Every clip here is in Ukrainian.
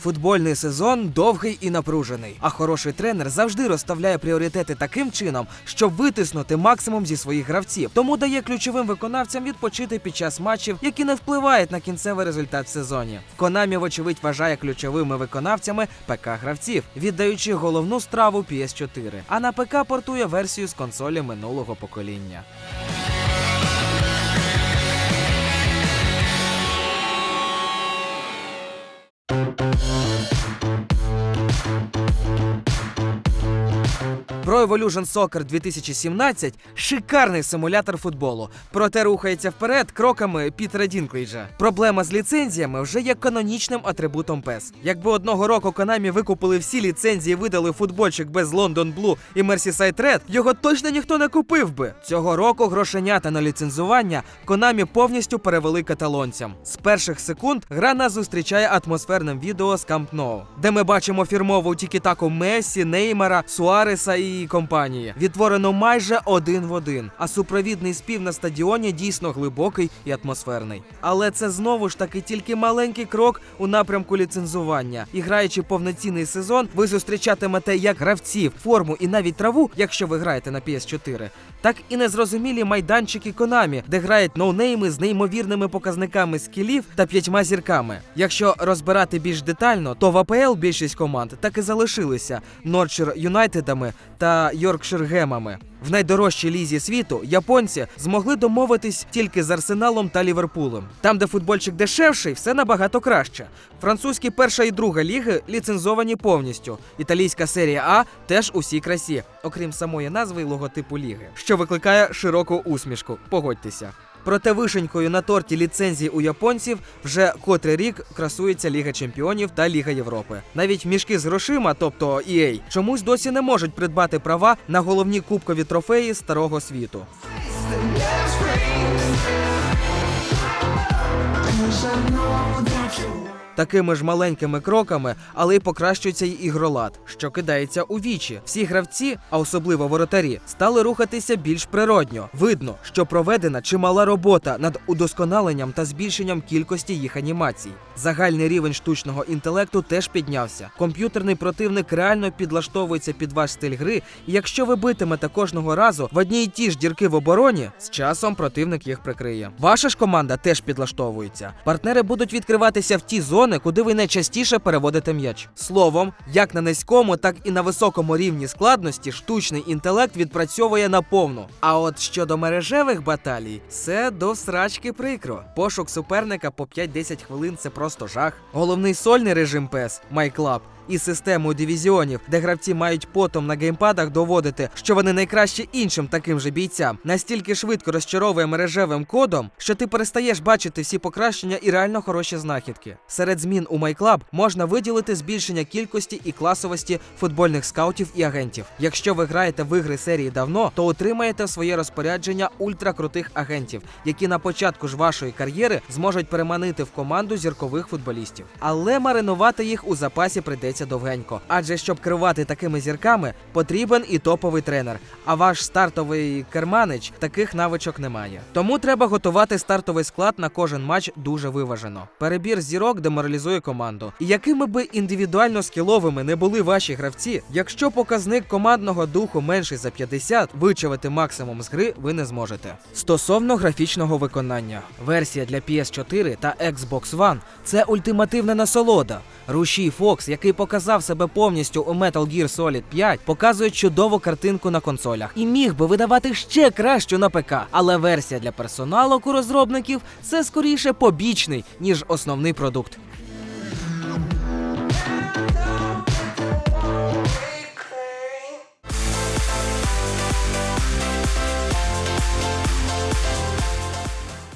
Футбольний сезон довгий і напружений, а хороший тренер завжди розставляє пріоритети таким чином, щоб витиснути максимум зі своїх гравців. Тому дає ключовим виконавцям відпочити під час матчів, які не впливають на кінцевий результат в сезоні. Конамі, вочевидь, вважає ключовими виконавцями ПК гравців, віддаючи головну страву PS4. А на ПК портує версію з консолі минулого покоління. Pro Evolution Soccer 2017 шикарний симулятор футболу. Проте рухається вперед кроками Пітера Дінклейджа. Проблема з ліцензіями вже є канонічним атрибутом PES. Якби одного року Konami викупили всі ліцензії, видали футбольчик без London Blue і Merseyside Red, його точно ніхто не купив би. Цього року грошенята на ліцензування Konami повністю перевели каталонцям. З перших секунд гра нас зустрічає атмосферним відео з Camp Nou, де ми бачимо фірмову тікітаку Месі, Неймара, Суареса і компанії. Відтворено майже один в один. А супровідний спів на стадіоні дійсно глибокий і атмосферний. Але це знову ж таки тільки маленький крок у напрямку ліцензування. І граючи повноцінний сезон, ви зустрічатимете як гравців, форму і навіть траву, якщо ви граєте на PS4, так і незрозумілі майданчики Konami, де грають ноунейми з неймовірними показниками скілів та п'ятьма зірками. Якщо розбирати більш детально, то в АПЛ більшість команд так і залишилися Норчер Юнайтедами та Йоркшир Гемами. В найдорожчій лізі світу японці змогли домовитись тільки з Арсеналом та Ліверпулем. Там, де футбольчик дешевший, все набагато краще. Французькі перша і друга ліги ліцензовані повністю. Італійська серія А теж усі красі, окрім самої назви і логотипу ліги, що викликає широку усмішку. Погодьтеся. Проте вишенькою на торті ліцензії у японців вже котрий рік красується Ліга Чемпіонів та Ліга Європи. Навіть мішки з грошима, тобто EA, чомусь досі не можуть придбати права на головні кубкові трофеї старого світу. Такими ж маленькими кроками, але й покращується й ігролад, що кидається у вічі. Всі гравці, а особливо воротарі, стали рухатися більш природньо. Видно, що проведена чимала робота над удосконаленням та збільшенням кількості їх анімацій. Загальний рівень штучного інтелекту теж піднявся. Комп'ютерний противник реально підлаштовується під ваш стиль гри, і якщо ви битимете кожного разу в одній і ті ж дірки в обороні, з часом противник їх прикриє. Ваша ж команда теж підлаштовується. Партнери будуть відкриватися в ті зони, куди ви найчастіше переводите м'яч. Словом, як на низькому, так і на високому рівні складності штучний інтелект відпрацьовує наповну. А от щодо мережевих баталій, все до срачки прикро. Пошук суперника по 5-10 хвилин це просто жах. Головний сольний режим PES MyClub і системою дивізіонів, де гравці мають потом на геймпадах доводити, що вони найкращі іншим таким же бійцям, настільки швидко розчаровує мережевим кодом, що ти перестаєш бачити всі покращення і реально хороші знахідки. Серед змін у MyClub можна виділити збільшення кількості і класовості футбольних скаутів і агентів. Якщо ви граєте в ігри серії давно, то отримаєте своє розпорядження ультракрутих агентів, які на початку ж вашої кар'єри зможуть переманити в команду зіркових футболістів. Але маринувати їх у запасі прийдеться довгенько. Адже щоб керувати такими зірками, потрібен і топовий тренер. А ваш стартовий керманич таких навичок не має. Тому треба готувати стартовий склад на кожен матч дуже виважено. Перебір зірок деморалізує команду. І якими би індивідуально скіловими не були ваші гравці, якщо показник командного духу менший за 50, вичавити максимум з гри ви не зможете. Стосовно графічного виконання, версія для PS4 та Xbox One це ультимативна насолода. Рушій Фокс, який показав себе повністю у Metal Gear Solid 5, показує чудову картинку на консолях і міг би видавати ще кращу на ПК. Але версія для персоналок у розробників це скоріше побічний, ніж основний продукт.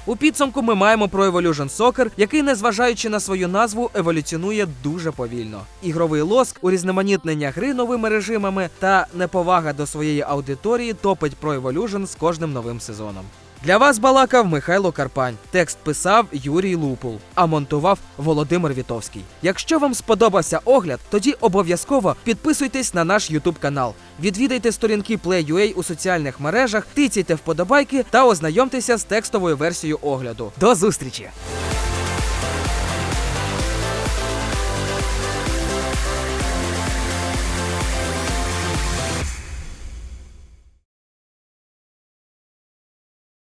У підсумку ми маємо про Evolution Soccer, який, незважаючи на свою назву, еволюціонує дуже повільно. Ігровий лоск, урізноманітнення гри новими режимами та неповага до своєї аудиторії топить про Evolution з кожним новим сезоном. Для вас балакав Михайло Карпань. Текст писав Юрій Лупул, а монтував Володимир Вітовський. Якщо вам сподобався огляд, тоді обов'язково підписуйтесь на наш YouTube канал. Відвідайте сторінки Play.ua у соціальних мережах, тицяйте вподобайки та ознайомтеся з текстовою версією огляду. До зустрічі!